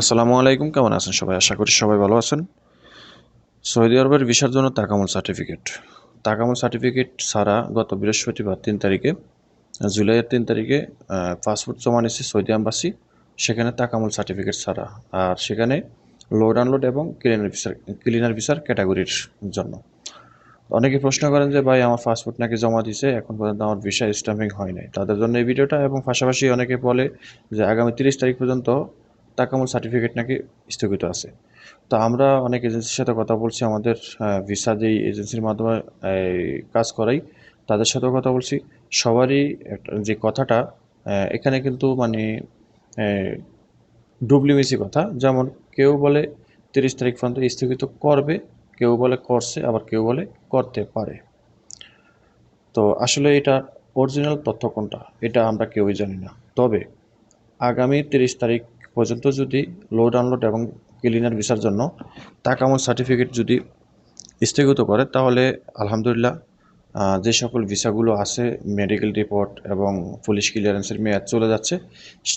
আসসালামু আলাইকুম, কেমন আছেন সবাই? আশা করি সবাই ভালো আছেন। সৌদি আরবের ভিসার জন্য তাকামুল সার্টিফিকেট। তাকামুল সার্টিফিকেট ছাড়া গত বৃহস্পতিবার তিন তারিখে জুলাইয়ের তিন তারিখে পাসপোর্ট জমা নিয়েছে সৌদি আম্বাসি সেখানে তাকামুল সার্টিফিকেট ছাড়া। আর সেখানে লোড আনলোড এবং ক্লিনার ভিসার ক্লিনার ভিসার ক্যাটাগরির জন্য। অনেকে প্রশ্ন করেন যে, ভাই, আমার পাসপোর্ট নাকি জমা দিছে? এখন পর্যন্ত আমার ভিসা স্ট্যাম্পিং হয় নাই। তাদের জন্য এই ভিডিওটা এবং পাশাপাশি অনেকে বলে যে, আগামী তিরিশ তারিখ পর্যন্ত তাকামুল সার্টিফিকেট নাকি স্থগিত আছে? তো আমরা অনেক এজেন্সির সাথে কথা বলছি, আমাদের ভিসা যেই এজেন্সির মাধ্যমে কাজ করাই, তাদের সাথেও কথা বলছি। সবারই যে কথাটা এখানে কিন্তু মানে ডুবলিমিসি কথা। যেমন কেউ বলে তিরিশ তারিখ পর্যন্ত স্থগিত করবে কেউ বলে করছে, আবার কেউ বলে করতে পারে। তো আসলে এটা অরিজিনাল তথ্য কোনটা? এটা আমরা কেউই জানি না। তবে আগামী তিরিশ তারিখ পর্যন্ত যদি লোড আনলোড এবং ক্লিনার ভিসার জন্য তাকামল সার্টিফিকেট যদি স্থগিত করে, তাহলে আলহামদুলিল্লাহ যে সকল ভিসাগুলো আছে মেডিকেল রিপোর্ট এবং পুলিশ ক্লিয়ারেন্সের মেয়াদ চলে যাচ্ছে,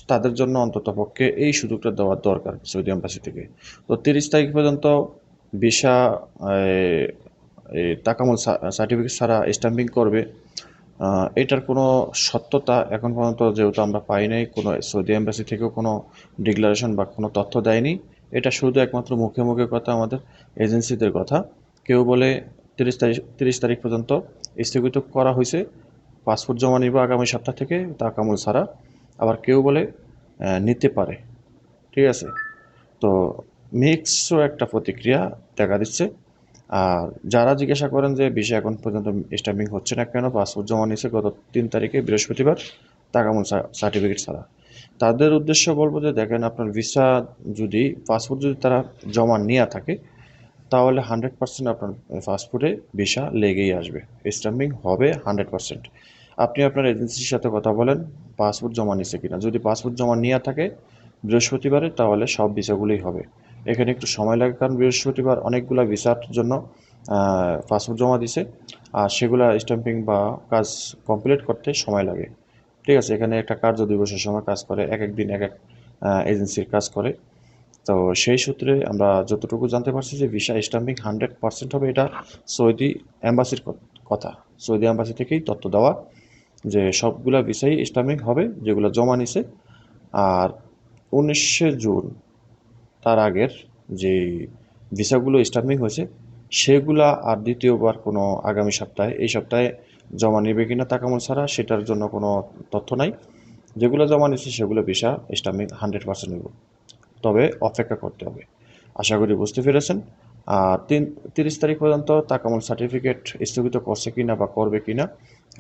তাদের জন্য অন্ততপক্ষে এই সুযোগটা দেওয়ার দরকার সৌদি এম্বাসি থেকে। তো তিরিশ তারিখ পর্যন্ত ভিসা তাকামল সার্টিফিকেট ছাড়া স্ট্যাম্পিং করবে। এটার কোনো সত্যতা এখন পর্যন্ত যেহেতু আমরা পাই নাই, কোনো সৌদি এম্বাসি থেকেও কোনো ডিক্লারেশন বা কোনো তথ্য দেয়নি, এটা শুধু একমাত্র মুখে মুখে কথা আমাদের এজেন্সিদের কথা। কেউ বলে তিরিশ তারিখ তিরিশ তারিখ পর্যন্ত স্থগিত করা হয়েছে, পাসপোর্ট জমা নিব আগামী সপ্তাহ থেকে তাকামুল ছাড়া। আবার কেউ বলে নিতে পারে। ঠিক আছে? তো মিক্সও একটা প্রতিক্রিয়া দেখা দিচ্ছে। আর যারা জিজ্ঞাসা করেন যে বিষয় এখন পর্যন্ত স্ট্যাম্পিং হচ্ছে না কেন, পাসপোর্ট জমা নিয়েছে গত তিন তারিখে, বৃহস্পতিবার তাকামুল সার্টিফিকেট ছাড়া। তাদের উদ্দেশ্য বলব যে দেখেন আপনার ভিসা যদি, পাসপোর্ট যদি তারা জমা নেওয়া থাকে, তাহলে হান্ড্রেড পার্সেন্ট আপনার পাসপোর্টে ভিসা লেগেই আসবে। স্ট্যাম্পিং হবে হান্ড্রেড পার্সেন্ট। আপনি আপনার এজেন্সির সাথে কথা বলেন, পাসপোর্ট জমা নিছে কিনা। যদি পাসপোর্ট জমা নেওয়া থাকে বৃহস্পতিবারে, তাহলে সব ভিসাগুলোই হবে। এখানে একটু সময় লাগে কারণ বৃহস্পতিবার অনেকগুলো ভিসার জন্য পাসপোর্ট জমা দিছে, আর সেগুলা স্ট্যাম্পিং বা কাজ কমপ্লিট করতে সময় লাগে। ঠিক আছে, এখানে একটা কার্য দিবসের সময় কাজ করে, এক এক দিন এক এক এজেন্সির কাজ করে। তো সেই সূত্রে আমরা যতটুকু জানতে পারছি যে ভিসা স্ট্যাম্পিং হান্ড্রেড পার্সেন্ট হবে এটা সৌদি অ্যাম্বাসির কথা। সৌদি অ্যাম্বাসি থেকেই তথ্য দেওয়া যে সবগুলা ভিসাই স্ট্যাম্পিং হবে, যেগুলো জমা নিছে। আর উনিশে জুন তার আগের যে ভিসাগুলো স্ট্যাম্পিং হয়েছে, সেগুলা আর দ্বিতীয়বার কোনো আগামী সপ্তাহে, এই সপ্তাহে জমা নেবে কিনা তাকামল ছাড়া সেটার জন্য কোনো তথ্য নাই। যেগুলো জমা নিচ্ছে সেগুলো ভিসা স্ট্যাম্পিং হান্ড্রেড পার্সেন্ট নেব। তবে অপেক্ষা করতে হবে। আশা করি বুঝতে পেরেছেন। আর তিন, তিরিশ তারিখ পর্যন্ত তাকামল সার্টিফিকেট স্থগিত করছে কিনা বা করবে কিনা,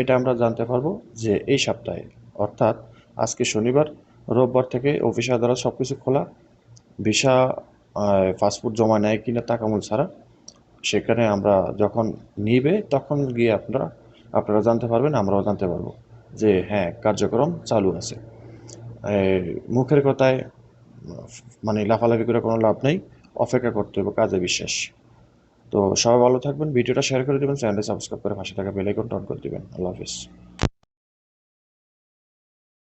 এটা আমরা জানতে পারব যে এই সপ্তাহে, অর্থাৎ আজকে শনিবার, রোববার থেকে অফিস আদালত সব কিছু খোলা ভিসা পাসপোর্ট জমা নেয় কিনা তাকামুল ছাড়া, সেখানে আমরা যখন নিবে, তখন গিয়ে আপনারা আপনারা জানতে পারবেন, আমরাও জানতে পারব যে হ্যাঁ কার্যক্রম চালু আছে। মুখের কথায় মানে লাফালাফি করে কোনো লাভ নেই, অপেক্ষা করতে হবে, কাজে বিশ্বাস। তো সবাই ভালো থাকবেন, ভিডিওটা শেয়ার করে দেবেন, চ্যানেলটা সাবস্ক্রাইব করে পাশে থাকা বেলাইকন অন করে দেবেন। আল্লাহ হাফিজ।